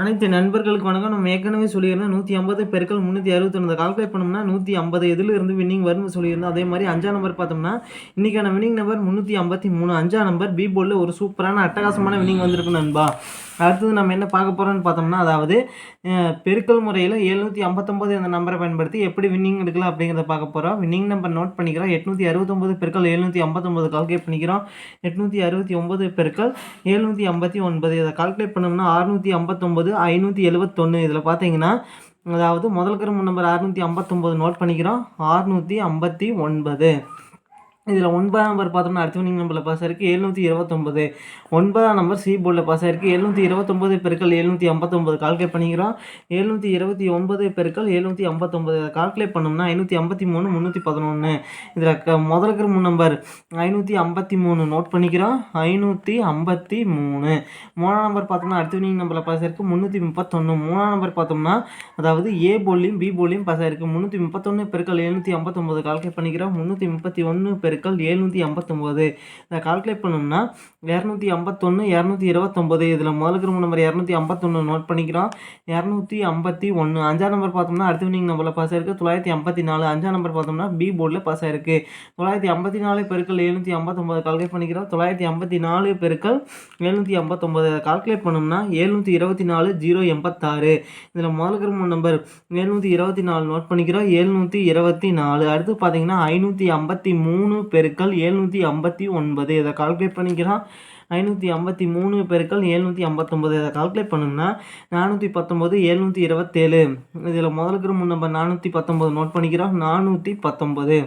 அனைத்து நண்பர்களுக்கு வணக்கம். நம்ம ஏற்கனவே சொல்லியிருந்தோம் நூற்றி ஐம்பது பெருக்கள் முந்நூற்றி அறுபத்தொன்று கால்குலேட் பண்ணோம்னா நூற்றி ஐம்பது எதில் இருந்து வின்னிங் வரும்னு சொல்லியிருந்தோம். அதே மாதிரி அஞ்சாம் நம்பர் பார்த்தோம்னா இன்றைக்கான வின்னிங் நம்பர் முந்நூற்றி ஐம்பத்தி மூணு. அஞ்சாம் நம்பர் பி போர்டில் ஒரு சூப்பரான அட்டகாசமான வின்னிங் வந்திருக்கு நண்பா. அடுத்தது நம்ம என்ன பார்க்க போகிறோம்னு பார்த்தோம்னா அதாவது பெருக்கல் முறையில் எழுநூற்றி ஐம்பத்தொம்போது அந்த நம்பரை பயன்படுத்தி எப்படி வின்னிங் எடுக்கலாம் அப்படிங்கிறத பார்க்க போகிறோம் வின்னிங் நம்பர் நோட் பண்ணிக்கிறோம். எட்நூற்றி அறுபத்தொம்போது பெருக்கள் எழுநூற்றி ஐம்பத்தொம்போது கால்குலேட் பண்ணிக்கிறோம். எட்நூற்றி அறுபத்தி ஒம்பது பெருக்கள் எழுநூற்றி ஐம்பத்தி ஒன்பது. இதை கால்குலேட் பண்ணோம்னா அறுநூற்றி ஐம்பத்தொம்பது ஐநூற்றி எழுபத்தொன்று இதில் பார்த்தீங்கன்னா அதாவது முதல் கரும்பு நம்பர் அறுநூற்றி ஐம்பத்தொம்போது நோட் பண்ணிக்கிறோம். அறுநூற்றி ஐம்பத்தி ஒன்பது. இதில் ஒன்பதாம் நம்பர் பார்த்தோம்னா அடுத்த வினிங் நம்பரில் பாஸ் ஆயிருக்கு எழுநூற்றி இருபத்தொம்பது ஒன்பதாம் நம்பர் சி போர்டில் பாஸ் ஆயிருக்கு எழுநூற்றி இருபத்தொம்பது பெருக்கள் எழுநூற்றி ஐம்பத்தொம்பது கால்குலேட் பண்ணிக்கிறோம். எழுநூற்றி இருபத்தி ஒன்பது பெருக்கள் எழுநூற்றி ஐம்பத்தொம்பது கால்குலேட் பண்ணோம்னா ஐநூற்றி ஐம்பத்தி மூணு முந்நூற்றி பதினொன்று இதில் க முதல் மூணு நம்பர் ஐநூற்றி ஐம்பத்தி மூணு. நோட் பண்ணிக்கிறோம். ஐநூற்றி ஐம்பத்தி மூணு. மூணாம் நம்பர் பார்த்தோம்னா அடுத்த வினிங் நம்பரில் பாஸ் ஆயிருக்கு முந்நூற்றி முப்பத்தொன்று மூணாம் நம்பர் பார்த்தோம்னா அதாவது ஏ போலியும் பி போலியும் பாஸ் ஆயிருக்கு. முந்நூற்றி முப்பத்தொன்று பெருக்கள் எழுநூற்றி ஐம்பத்தொம்போது கால்குலேட் பண்ணிக்கிறோம். முந்நூற்றி முப்பத்தி ஒன்று பெரு பெருக்கள் எழுநூற்றி ஐம்பத்தொம்போது இதை கால்குலேட் பண்ணோம்னா இரநூத்தி ஐம்பத்தொன்று இரநூத்தி இருபத்தொம்போது. இதில் முதல் கிரம நம்பர் இரநூத்தி ஐம்பத்தொன்று நோட் பண்ணிக்கிறோம். இரநூத்தி ஐம்பத்தி ஒன்று அஞ்சாம் நம்பர் பார்த்தோம்னா அடுத்த வினிங் நம்பரில் பாஸ் ஆயிருக்கு. தொள்ளாயிரத்தி ஐம்பத்தி நாலு. அஞ்சாம் நம்பர் பார்த்தோம்னா பி போர்டில் பாஸ் ஆயிருக்கு. தொள்ளாயிரத்தி ஐம்பத்தி நாலு பெருக்கள் எழுநூற்றி ஐம்பத்தொம்போது கால்குலேட் பண்ணிக்கிறோம். தொள்ளாயிரத்தி ஐம்பத்தி நாலு பெருக்கள் எழுநூற்றி ஐம்பத்தொம்போது அதை கால்குலேட் பண்ணோம்னா எழுநூற்றி இருபத்தி நாலு ஜீரோ எண்பத்தாறு. இதில் முதல் கிரம நம்பர் எழுநூற்றி இருபத்தி நாலு நோட் பண்ணிக்கிறோம். எழுநூற்றி இருபத்தி நாலு. அடுத்து பார்த்தீங்கன்னா ஐநூற்றி ஐம்பத்தி மூணு பெருக்கள் எழுநூற்றி ஐம்பத்தி ஒன்பது. இதை கால்குலேட் பண்ணிக்கிறோம். ஐநூற்றி ஐம்பத்தி மூணு பெருக்கள் எழுநூற்றி ஐம்பத்தொம்போது இதை கால்குலேட் பண்ணோம்னா நானூற்றி பத்தொம்போது எழுநூற்றி இருபத்தேழு. இதில் முதலுக்கு மூணு நம்பர் நானூற்றி பத்தொம்போது நோட் பண்ணிக்கிறோம். நானூற்றி பத்தொம்போது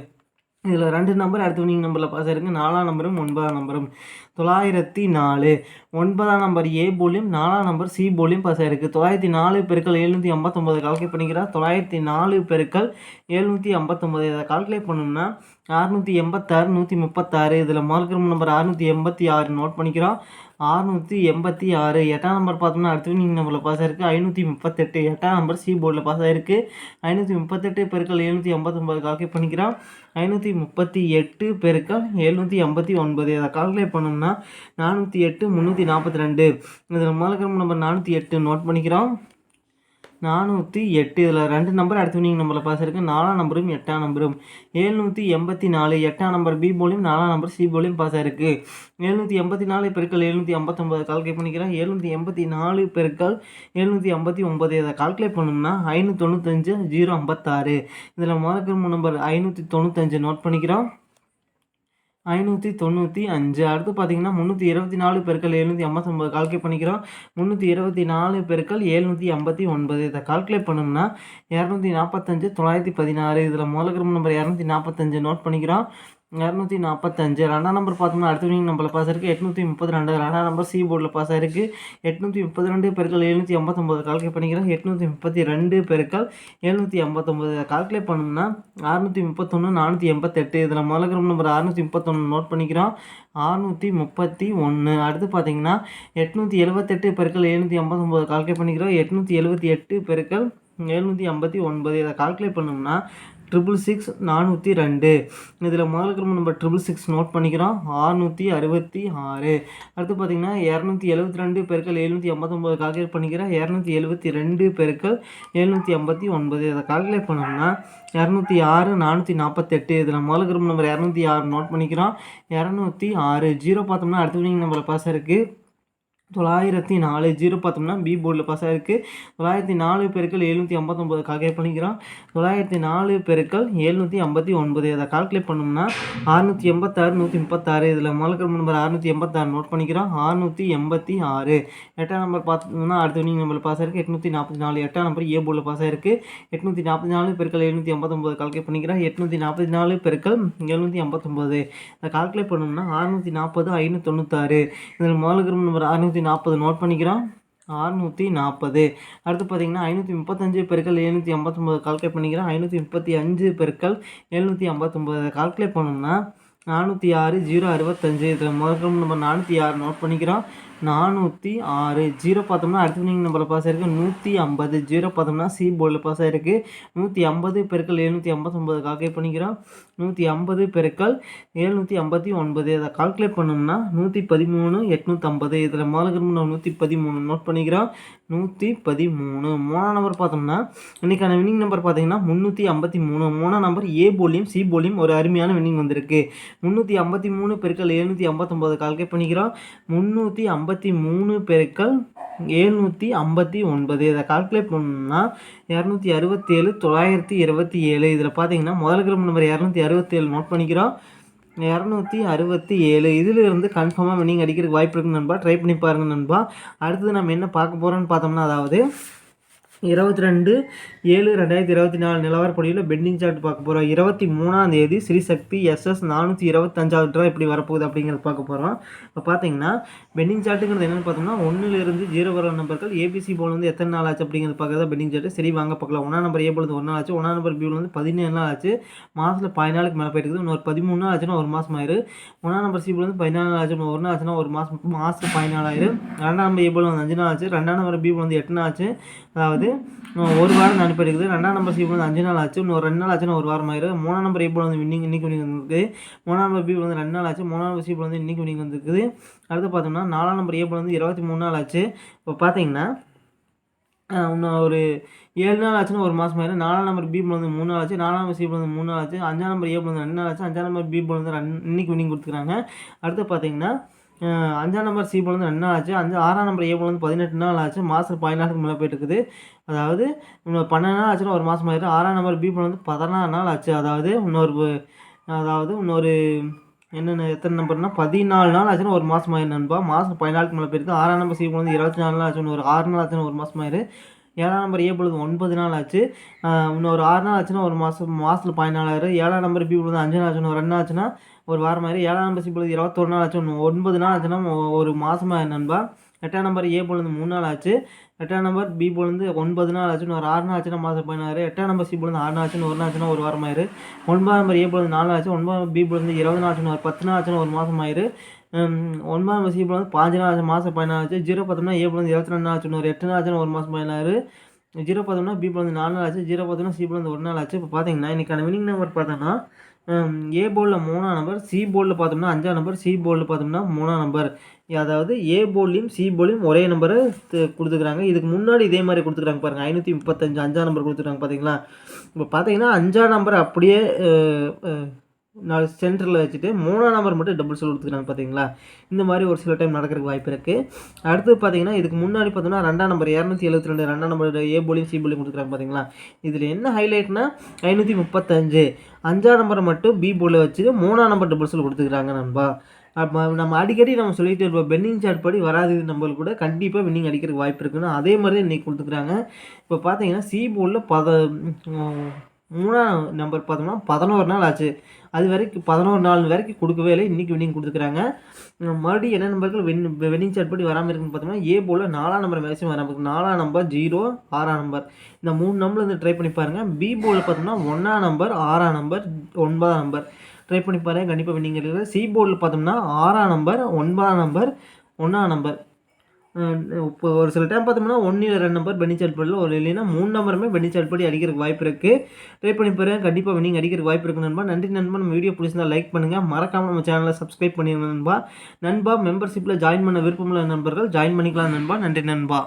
இதில் ரெண்டு நம்பர் அடுத்த வினிங் நம்பரில் பாஸ் ஆயிருக்கு. நாலாம் நம்பரும் ஒன்பதாம் நம்பரும் தொள்ளாயிரத்தி நாலு. ஒன்பதாம் நம்பர் ஏ போலியும் நாலாம் நம்பர் சி போலியும் பாஸ் ஆயிருக்கு. தொள்ளாயிரத்தி நாலு பெருக்கள் எழுநூற்றி ஐம்பத்தொம்போது கால்குலேட் பண்ணிக்கிறா தொள்ளாயிரத்தி நாலு பெருக்கள் எழுநூற்றி ஐம்பத்தொம்போது இதை கால்குலேட் பண்ணோம்னா அறுநூற்றி எண்பத்தாறு நூற்றி முப்பத்தாறு. இதில் மார்க்கர் நம்பர் அறுநூற்றி எண்பத்தி ஆறு நோட் பண்ணிக்கிறோம். அறுநூற்றி எண்பத்தி ஆறு. எட்டாம் நம்பர் பார்த்தோம்னா அடுத்த நீங்கள் நம்பரில் பாஸ் ஆயிருக்கு. ஐநூற்றி முப்பத்தெட்டு. எட்டாம் நம்பர் சி போர்டில் பாஸ் ஆயிருக்கு. ஐநூற்றி முப்பத்தெட்டு பெருக்கள் எழுநூற்றி ஐம்பத்தொம்பது கால்குலேட் பண்ணிக்கிறோம். ஐநூற்றி முப்பத்தி எட்டு பெருக்கள் எழுநூற்றி ஐம்பத்தி ஒன்பது. அதை கால்குலேட் பண்ணோம்னா நானூற்றி எட்டு முந்நூற்றி நாற்பத்தி ரெண்டு. இதில் முதல் நம்பர் நானூற்றி எட்டு நோட் பண்ணிக்கிறோம். நானூற்றி எட்டு. இதில் ரெண்டு நம்பர் அடுத்த வினிங் நம்பரில் பாஸ் இருக்குது நாலாம் நம்பரும் எட்டாம் நம்பரும் ஏழ்நூற்றி எண்பத்தி நாலு எட்டாம் நம்பர் பி போலையும் நாலாம் நம்பர் சி போலையும் பாஸ் ஆயிருக்கு. எழுநூற்றி எண்பத்தி நாலு பெருக்கள் எழுநூற்றி ஐம்பத்தொம்பது கால்குலேட் பண்ணிக்கிறேன். எழுநூற்றி எண்பத்தி நாலு பெருக்கள் எழுநூற்றி ஐம்பத்தி ஒம்பது இதை கால்குலேட் பண்ணோம்னா ஐநூற்றி தொண்ணூத்தஞ்சு ஜீரோ ஐம்பத்தாறு. இதில் முதல் நம்பர் ஐநூற்றி தொண்ணூத்தஞ்சு நோட் பண்ணிக்கிறோம். ஐநூற்றி தொண்ணூற்றி அஞ்சு. அடுத்து பார்த்தீங்கன்னா முந்நூற்றி இருபத்தி நாலு பெருக்கள் எழுநூற்றி ஐம்பத்தொம்பது கால்குலேட் பண்ணிக்கிறோம். முந்நூற்றி இருபத்தி நாலு பெருக்கள் எழுநூற்றி ஐம்பத்தி ஒன்பது. இதை கால்குலேட் பண்ணோம்னா இரநூத்தி நாற்பத்தஞ்சு தொள்ளாயிரத்தி பதினாறு. இதில் முதல் நம்பர் இரநூத்தி நாற்பத்தஞ்சு நோட் பண்ணிக்கிறோம். இரநூத்தி நாற்பத்தஞ்சு. ரெண்டாம் நம்பர் பார்த்தோம்னா அடுத்த வினிங் நம்பரில் பாஸ் இருக்குது எட்நூற்றி முப்பத்தி ரெண்டு. ரெண்டாம் நம்பர் சி போர்டில் பாஸ் ஆயிருக்கு. எட்நூற்றி முப்பத்தி ரெண்டு பெருக்கள் எழுநூற்றி ஐம்பத்தொம்பது கால்குலேட் பண்ணிக்கிறோம் எட்நூற்றி முப்பத்தி ரெண்டு பெருக்கள் எழுநூற்றி ஐம்பத்தொம்பது கால்குலேட் பண்ணோம்னா அறுநூற்றி முப்பத்தொன்று நானூற்றி எண்பத்தெட்டு. இதில் முதல் நம்பர் அறுநூற்றி முப்பத்தொன்று நோட் பண்ணிக்கிறோம். அறுநூற்றி முப்பத்தி ஒன்று அடுத்து பார்த்தீங்கன்னா எட்நூற்றி எழுபத்தெட்டு பெருக்கள் எழுநூற்றி ஐம்பத்தொம்பது கால்குலேட் பண்ணிக்கிறோம். எட்நூற்றி எழுபத்தி எட்டு பெருக்கள் எழுநூற்றி ஐம்பத்தி ஒன்பது. இதை கால்குலேட் பண்ணோம்னா ட்ரிபிள் சிக்ஸ் நானூற்றி ரெண்டு. இதில் முதல் கிரம நம்பர் ட்ரிபிள் சிக்ஸ் நோட் பண்ணிக்கிறோம். ஆறுநூற்றி அறுபத்தி ஆறு. அடுத்து பார்த்தீங்கன்னா இரநூத்தி எழுபத்தி ரெண்டு பெருக்கள் எழுநூற்றி ஐம்பத்தொம்போது கால்குலேட் பண்ணிக்கிறோம். இரநூத்தி எழுபத்தி ரெண்டு பெருக்கள் எழுநூற்றி ஐம்பத்தி ஒன்பது. இதை கால்குலேட் பண்ணோம்னா இரநூத்தி ஆறு நானூற்றி நாற்பத்தெட்டு இதில் முதல் கிரம நம்பர் இரநூத்தி ஆறு நோட் பண்ணிக்கிறோம். இரநூத்தி ஆறு. ஜீரோ பார்த்தோம்னா அடுத்து நீங்கள் நம்மளை பாஸ் இருக்குது தொள்ளாயிரத்தி நாலு ஜீரோ பார்த்தோம்னா பி போர்டில் பாஸ் ஆகிருக்கு தொள்ளாயிரத்தி நாலு பெருக்கள் எழுநூற்றி ஐம்பத்தொம்போது கால்குலேட் பண்ணிக்கிறோம். தொள்ளாயிரத்தி நாலு பெருக்கள் எழுநூற்றி ஐம்பத்தி ஒன்பது. அதை கால்குலேட் பண்ணோம்னா அறுநூற்றி எண்பத்தாறு நூற்றி முப்பத்தாறு. இதில் முதல் நம்பர் அறுநூற்றி எண்பத்தாறு நோட் பண்ணிக்கிறோம். அறுநூற்றி எண்பத்தி ஆறு. எட்டாம் நம்பர் பார்த்தோம்னா அடுத்த வினிங் நம்பர் பாஸ் ஆயிருக்கு. எட்நூற்றி நாற்பத்தி நாலு. எட்டாம் நம்பர் ஏ போர்டில் பாஸ் ஆயிருக்கு. எட்நூற்றி நாற்பத்தி நாலு பெருக்கள் எழுநூற்றி ஐம்பத்தொம்போது கால்குலேட் பண்ணிக்கிறோம். எட்நூற்றி நாற்பத்தி நாலு பெருக்கள் எழுநூற்றி ஐம்பத்தொம்போது அதை கால்குலேட் பண்ணோம்னா அறுநூற்றி நாற்பது ஐநூற்றி தொண்ணூத்தாறு. இதில் முதல் நம்பர் அறுநூற்றி நாற்பது நோட் பண்ணிக்கிறோம். அறுநூற்றி நாற்பது. அடுத்து பார்த்தீங்கன்னா ஐநூற்றி முப்பத்தஞ்சு பெருக்கள் எழுநூற்றி ஐம்பத்தொம்போது கால்குலேட் பண்ணிக்கிறோம். ஐநூற்றி முப்பத்தி அஞ்சு பெருக்கள் எழுநூற்றி ஐம்பத்தொம்போது கால்குலேட் பண்ணோம்னா நானூற்றி ஆறு ஜீரோ அறுபத்தஞ்சு. இதில் முதல் நம்பர் நானூற்றி ஆறு நோட் பண்ணிக்கிறோம். நானூற்றி ஆறு. ஜீரோ பார்த்தோம்னா அடுத்த வினிங் நம்பரில் பாஸ் ஆயிருக்கு. நூற்றி ஐம்பது. ஜீரோ பார்த்தோம்னா சி போர்டில் பாஸ் ஆயிருக்கு. நூற்றி ஐம்பது பெருக்கள் எழுநூற்றி ஐம்பத்தொம்பது கால்குலேட் பண்ணிக்கிறோம். நூற்றி ஐம்பது பெருக்கள் எழுநூற்றி ஐம்பத்தி ஒன்பது. அதை கால்குலேட் பண்ணோம்னா நூற்றி பதிமூணு எட்நூற்றம்பது இதில் முதல்ல நம்ம நூற்றி பதிமூணு நோட் பண்ணிக்கிறோம். நூற்றி பதிமூணு. மூணாம் நம்பர் பார்த்தோம்னா இன்றைக்கான வின்னிங் நம்பர் பார்த்தீங்கன்னா முந்நூற்றி ஐம்பத்தி மூணு. மூணாம் நம்பர் ஏ போலியும் சி போலியும் ஒரு அருமையான வின்னிங் வந்திருக்கு. முந்நூற்றி ஐம்பத்தி மூணு பெருக்கள் எழுநூற்றி ஐம்பத்தொம்பது கால்குலேட் பண்ணிக்கிறோம். முந்நூற்றி ஐம்பத்தி மூணு பெருக்கள் எழுநூற்றி ஐம்பத்தி ஒன்பது. இதை கால்குலேட் பண்ணோம்னா இரநூத்தி அறுபத்தேழு தொள்ளாயிரத்தி இருபத்தி ஏழு. இதில் பார்த்தீங்கன்னா முதல் கிரம நம்பர் இரநூத்தி அறுபத்தேழு நோட் பண்ணிக்கிறோம். இரநூத்தி அறுபத்தி ஏழு இதிலிருந்து கன்ஃபார்மாக நீங்கள் அடிக்கிறதுக்கு வாய்ப்பு இருக்குது நண்பா. ட்ரை பண்ணி பாருங்கள் நண்பா. அடுத்தது நம்ம என்ன பார்க்க போகிறோன்னு பார்த்தோம்னா அதாவது இருபத்தி ரெண்டு ஏழு ரெண்டாயிரத்தி இருபத்தி நாலு நிலவரப்படியில் பெண்டிங் சார்ட் பார்க்க போகிறோம் இருபத்தி மூணாம் தேதி ஸ்ரீசக்தி எஸ்எஸ் நானூற்றி இருபத்தஞ்சாவது ட்ரா எப்படி வரப்போகுது அப்படிங்கிறத பார்க்க போகிறோம் இப்போ பார்த்தீங்கன்னா பெண்டிங் சார்ட்டுங்கிறது என்னென்னு பார்த்தோம்னா ஒன்றுலேருந்து ஜீரோ வர நம்பர்கள் ஏபிசி போல் வந்து எத்தனை நாள் ஆச்சு அப்படிங்கிறது பார்க்குறதா பெண்டிங் சார்ட்டு. சரி வாங்க பார்க்கலாம். ஒன்றா நம்பர் ஏ போல் ஒரு நாள் ஆச்சு ஒன்றா நம்பர் பியூவில் வந்து பதினேழு நாள் ஆச்சு. மாதத்தில் பதினாலுக்கு மேலே போயிட்டு இன்னொரு பதிமூணு நாள் ஆச்சுன்னா ஒரு மாதம் ஆயிரு. ஒன்றா நம்பர் சி போல் வந்து பதினாலு நாள் ஆச்சு ஒரு நாள் ஆச்சுன்னா ஒரு மாதம் மாதம் பதினாலாயிரம் ரெண்டாம் நம்பர் ஏ போல் வந்து அஞ்சு நாள் ஆச்சு. ரெண்டாம் நம்பர் பி வந்து எட்டு நாள் ஆச்சு. அதாவது ஒரு வாரம் அனுப்பி எடுக்குது ரெண்டாம் நம்பர் சீப்பு வந்து அஞ்சு நாள் ஆச்சு. இன்னும் ரெண்டு நாள் ஆச்சுன்னா ஒரு வாரம் ஆயிரும் மூணாம் நம்பர் ஏ வந்து இன்னைக்கு இன்னைக்கு வந்துருக்கு. மூணாம் நம்பர் பி வந்து ரெண்டு நாள் ஆச்சு. மூணாம் நம்பர் சீப்பு வந்து இன்னைக்கு வின்னிங் வந்துருக்குது. அடுத்து பார்த்தோம்னா நாலாம் நம்பர் ஏ வந்து இருபத்தி மூணு நாள் ஆச்சு. இப்போ பார்த்தீங்கன்னா இன்னும் ஒரு ஏழு நாள் ஆச்சுன்னா ஒரு மாதம் ஆயிரும் நாலாம் நம்பர் பி வந்து மூணு நாள் ஆச்சு. நாலாம் நம்பர் சி வந்து மூணு நாள் ஆச்சு. அஞ்சாம் நம்பர் ஏ வந்து ரெண்டு நாள் ஆச்சு. அஞ்சாம் நம்பர் பி வந்து ரெண்டு இன்னைக்கு வின்னிங் கொடுத்துருக்காங்க. அடுத்து பார்த்தீங்கன்னா அஞ்சாம் நம்பர் சி போலேருந்து ரெண்டு நாள் ஆச்சு. அஞ்சு ஆறாம் நம்பர் ஏ போலேருந்து வந்து பதினெட்டு நாள் ஆச்சு. மாதம் பதினாலுக்கு மேலே போயிட்டு இருக்குது அதாவது இன்னொரு பன்னெண்டு நாள் ஆச்சுன்னா ஒரு மாதம் ஆயிடும் ஆறாம் நம்பர் பி போலேருந்து வந்து பதினாறு நாள் ஆச்சு. அதாவது இன்னொரு அதாவது இன்னொரு என்னென்ன எத்தனை நம்பர்னா பதினாலு நாள் ஆச்சுன்னா ஒரு மாதம் ஆயிரும் நண்பா. மாதம் பதினாலுக்கு மேலே போயிருக்கு. ஆறாம் நம்பர் சி போலேருந்து வந்து இருபத்தி நாலு நாள் ஆச்சுன்னு ஒரு ஆறு நாள் ஆச்சுன்னா ஒரு மாதம் ஆயிரு ஏழாம் நம்பர் ஏ பொழுது ஒன்பது நாள் ஆச்சு இன்னொரு ஆறு நாள் ஆச்சுன்னா ஒரு மாதம் மாதத்தில் பதினாலாயிரம் ஏழாம் நம்பர் பி பொழுது அஞ்சு நாள் ஆச்சுன்னா ஒரு ரெண்டு ஆச்சுன்னா ஒரு வாரம் மாதிரி ஏழாம் நம்பர் சி பொழுது இருபத்தொரு நாள் ஆச்சு ஒன்பது நாள் ஆச்சுன்னா ஒரு மாதமாக நண்பா எட்டாம் நம்பர் ஏ பொழுது மூணு நாள் ஆச்சு எட்டாம் நம்பர் பி பொழுது ஒன்பது நாள் ஆச்சுன்னு ஒரு ஆறு நாள் ஆச்சுன்னா மாதம் பதினாறு எட்டாம் நம்பர் சி பொழுது ஆறு நாள் ஆச்சுன்னு ஒரு நாள் ஆச்சுன்னா ஒரு வாரம் ஆயிரு ஒன்பதாம் நம்பர் ஏ பொழுது நாலு ஆச்சு ஒன்பதாம் பி பொழுது இருபது நாள் ஆச்சுன்னு ஒரு பத்து நாள் ஆச்சுன்னா ஒரு மாதம் ஆயிரு ஒன்பதாம் நம்பர் இப்போ வந்து பாஞ்சு நாள் ஆச்சு மாதம் பதினாறு ஆச்சு. ஜீரோ பார்த்தோம்னா ஏ வந்து இருபத்தி ரெண்டு நாள் ஆச்சுன்னு ஒரு எட்டு நாள் ஆச்சுன்னா ஒரு மாதம் பதினாறு. ஜீரோ பார்த்தோம்னா பி வந்து நாலு நாள் ஆச்சு. ஜீரோ பார்த்தோம்னா சி வந்து ஒரு நாள் ஆச்சு. இப்போ பார்த்தீங்கன்னா இன்றைக்கான வினிங் நம்பர் பார்த்தோன்னா ஏ போர்டில் மூணாம் நம்பர் சி போர்டில் பார்த்தோம்னா அஞ்சாம் நம்பர் சி போர்டில் பார்த்தோம்னா மூணாம் நம்பர் அதாவது ஏ போர்ட்லேயும் சி போர்ட்லேயும் ஒரே நம்பரை கொடுத்துக்கிறாங்க. இதுக்கு முன்னாடி இதே மாதிரி கொடுத்துக்கிறாங்க பாருங்கள் ஐநூற்றி முப்பத்தஞ்சு அஞ்சாம் நம்பர் கொடுத்துருக்காங்க பார்த்தீங்களா இப்போ பார்த்தீங்கன்னா அஞ்சாம் நம்பர் அப்படியே நாலு சென்டரில் வச்சுட்டு மூணாம் நம்பர் மட்டும் டபுள் செல் கொடுத்துக்கிறாங்க பார்த்தீங்களா இந்த மாதிரி ஒரு சில டைம் நடக்கிறதுக்கு வாய்ப்பு இருக்குது அடுத்து பார்த்தீங்கன்னா இதுக்கு முன்னாடி பார்த்தோம்னா ரெண்டாம் நம்பர் இரநூத்தி எழுபத்தி ரெண்டு ரெண்டாம் நம்பர் ஏ போலியும் சி போலியும் கொடுத்துக்கிறாங்க பார்த்தீங்களா இதில் என்ன ஹைலைட்னா ஐநூற்றி முப்பத்தஞ்சு. அஞ்சாம் நம்பரை மட்டும் பி போலில் வச்சுட்டு மூணாம் நம்பர் டபுள் செல் கொடுத்துக்கிறாங்க நண்பா. அப்போ நம்ம அடிக்கடி நம்ம சொல்லிட்டு இருப்போம் பென்னிங் சார்ட் படி வராது நம்மளுக்கு கூட. கண்டிப்பாக வின்னிங் அடிக்கிறதுக்கு வாய்ப்பு இருக்குன்னு. அதே மாதிரி இன்றைக்கி கொடுத்துக்கிறாங்க. இப்போ பார்த்தீங்கன்னா சி போலில் பத மூணாம் நம்பர் பார்த்தோம்னா பதினோரு நாள் ஆச்சு. அது வரைக்கும் பதினோரு நாள் வரைக்கும் கொடுக்கவே இல்லை. இன்றைக்கி வின்னிங் கொடுத்துருக்காங்க. மறுபடியும் என்ன நம்பர்கள் வென் வென்னிங் சார்ட் படி வராமல் இருக்குன்னு பார்த்தோம்னா ஏ போல் நாலாம் நம்பர் மேக்ஸிமம் வராமல் இருக்குது நாலாம் நம்பர் ஜீரோ ஆறாம் நம்பர் இந்த மூணு நம்பர் வந்து ட்ரை பண்ணி பாருங்கள் பி போல் பார்த்தோம்னா ஒன்றாம் நம்பர் ஆறாம் நம்பர் ஒன்பதாம் நம்பர் ட்ரை பண்ணி பாருங்கள் கண்டிப்பாக வின்னிங் இருக்குது. சி போர்டில் பார்த்தோம்னா ஆறாம் நம்பர் ஒன்பதாம் நம்பர் ஒன்றாம் நம்பர் இப்போ ஒரு சில டைம் பார்த்தோம்னா ஒன்று இல்லை ரெண்டு நம்பர் பெனிச் படியில் ஒரு இல்லைன்னா மூணு நம்பருமே பெனி படி அடிக்கிறதுக்கு வாய்ப்பு இருக்குது ட்ரை பண்ணி பாருங்கள் கண்டிப்பாக நீங்கள் அடிக்கிறதுக்கு வாய்ப்பு இருக்குது நண்பா. நன்றி நண்பா. நம்ம வீடியோ பிடிச்சிருந்தா லைக் பண்ணுங்கள் மறக்காமல் நம்ம சேனலை சப்ஸ்கிரைப் பண்ணிடுங்க நண்பா. நண்பா மெம்பர்ஷிப்பில் ஜாயின் பண்ண விருப்பமுள்ள நண்பர்கள் ஜாயின் பண்ணிக்கலாம் நண்பா. நன்றி நண்பா.